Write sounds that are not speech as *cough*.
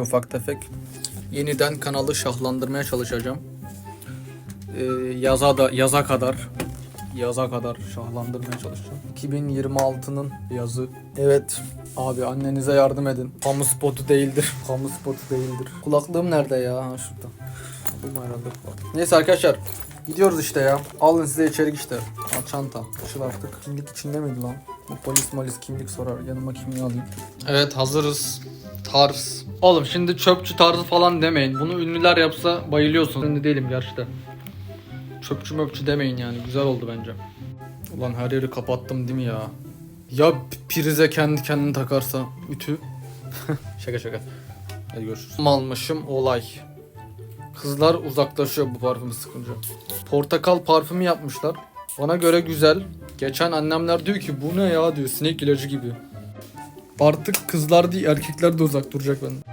Ufak tefek. Yeniden kanalı şahlandırmaya çalışacağım. Ee, yaza da yaza kadar yaza kadar şahlandırmaya çalışacağım. 2026'nın yazı. Evet. Abi annenize yardım edin. Kamu spotu değildir. *laughs* Kamu spotu değildir. Kulaklığım nerede ya? Ha şurada. Aldım herhalde kulaklık. Neyse arkadaşlar. Gidiyoruz işte ya. Alın size içerik işte. Al çanta. Işıl artık. Kimlik içinde miydi lan? Bu polis malis kimlik sorar. Yanıma kimliği alayım. Evet hazırız. Tarz. Oğlum şimdi çöpçü tarzı falan demeyin. Bunu ünlüler yapsa bayılıyorsun. Ünlü değilim gerçekten. Çöpçü möpçü demeyin yani. Güzel oldu bence. Ulan her yeri kapattım değil mi ya? Ya prize kendi kendini takarsa ütü. *laughs* şaka şaka. Hadi görüşürüz. Almışım olay. Kızlar uzaklaşıyor bu parfümü sıkınca. Portakal parfümü yapmışlar. Bana göre güzel. Geçen annemler diyor ki bu ne ya diyor sinek ilacı gibi. Artık kızlar değil erkekler de uzak duracak benden.